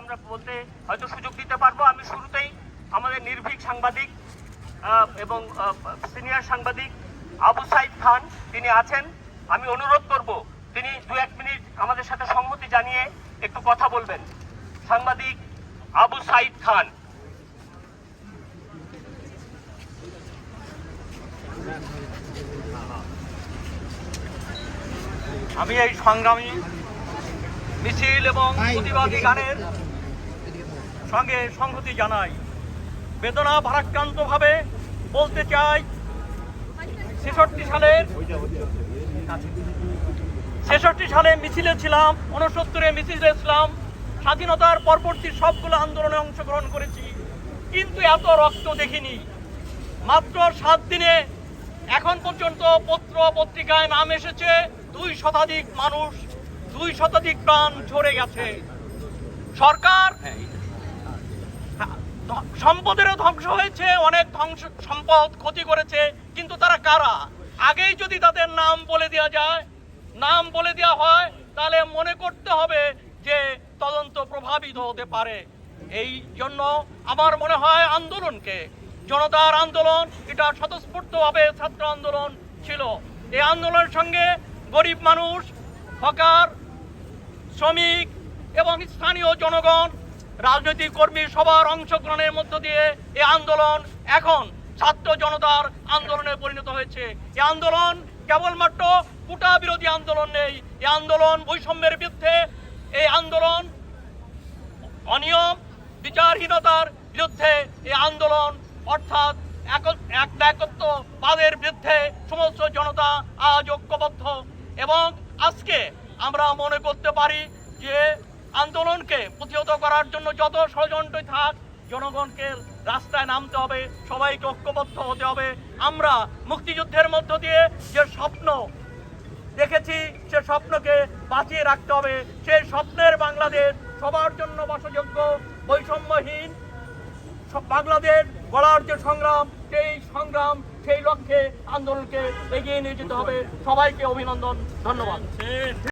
আমরা বলতে হয়তো সুযোগ দিতে পারব। আমি শুরুতেই আমাদের নির্ভীক সাংবাদিক এবং সিনিয়র সাংবাদিক আবু সাইদ খান, তিনি আছেন। আমি অনুরোধ করব, তিনি দু এক মিনিট আমাদের সাথে সম্মতি জানিয়ে একটু কথা বলবেন। সাংবাদিক আবু সাইদ খান। আমি এই সংগ্রামী মিছিল এবং প্রতিবাদী গানের সঙ্গে সংহতি জানাই। বেদনা ভারাক্রান্তভাবে বলতে চাই, ছেষট্টি সালের ছেষট্টি সালে মিছিলে ছিলাম উনসত্তরে মিছিলে ছিলাম, স্বাধীনতার পরবর্তী সবগুলো আন্দোলনে অংশগ্রহণ করেছি, কিন্তু এত রক্ত দেখিনি। মাত্র সাত দিনে এখন পর্যন্ত পত্র পত্রিকায় নাম এসেছে, দুই শতাধিক মানুষ, দুই শতাধিক প্রাণ ঝরে গেছে। সরকার সম্পদেরও ধ্বংস হয়েছে, অনেক ধ্বংস সম্পদ ক্ষতি করেছে, কিন্তু তারা কারা? আগেই যদি তাদের নাম বলে দেওয়া যায়, নাম বলে দেওয়া হয়, তাহলে মনে করতে হবে যে তদন্ত প্রভাবিত হতে পারে। এই জন্য আমার মনে হয় আন্দোলনকে, জনতার আন্দোলন, এটা স্বতঃস্ফূর্তভাবে ছাত্র আন্দোলন ছিল। এই আন্দোলনের সঙ্গে গরিব মানুষ, হকার, শ্রমিক এবং স্থানীয় জনগণ রাজনৈতিক কর্মী সবার অংশগ্রহণের মধ্য দিয়ে এই আন্দোলন এখন ছাত্র জনতার আন্দোলনে পরিণত হয়েছে। এই আন্দোলন কেবলমাত্র কুটা বিরোধী আন্দোলন নেই। এই আন্দোলন বৈষম্যের বিরুদ্ধে এই আন্দোলন অনিয়ম, বিচারহীনতার বিরুদ্ধে এই আন্দোলন অর্থাৎ এক- এক একত্ববাদের বিরুদ্ধে সমস্ত জনতা আজ ঐক্যবদ্ধ। এবং আজকে আমরা মনে করতে পারি যে আন্দোলনকে প্রতিহত করার জন্য যত ষড়যন্ত্রই থাক, জনগণকে রাস্তায় নামতে হবে, সবাইকে ঐক্যবদ্ধ হতে হবে। আমরা মুক্তিযুদ্ধের মধ্য দিয়ে যে স্বপ্ন দেখেছি, সে স্বপ্নকে বাঁচিয়ে রাখতে হবে। সেই স্বপ্নের বাংলাদেশ সবার জন্য বাসযোগ্য, বৈষম্যহীন। বাংলাদেশ গড়ার যে সংগ্রাম, সেই সংগ্রাম, সেই লক্ষ্যে আন্দোলনকে এগিয়ে নিয়ে যেতে হবে। সবাইকে অভিনন্দন, ধন্যবাদ।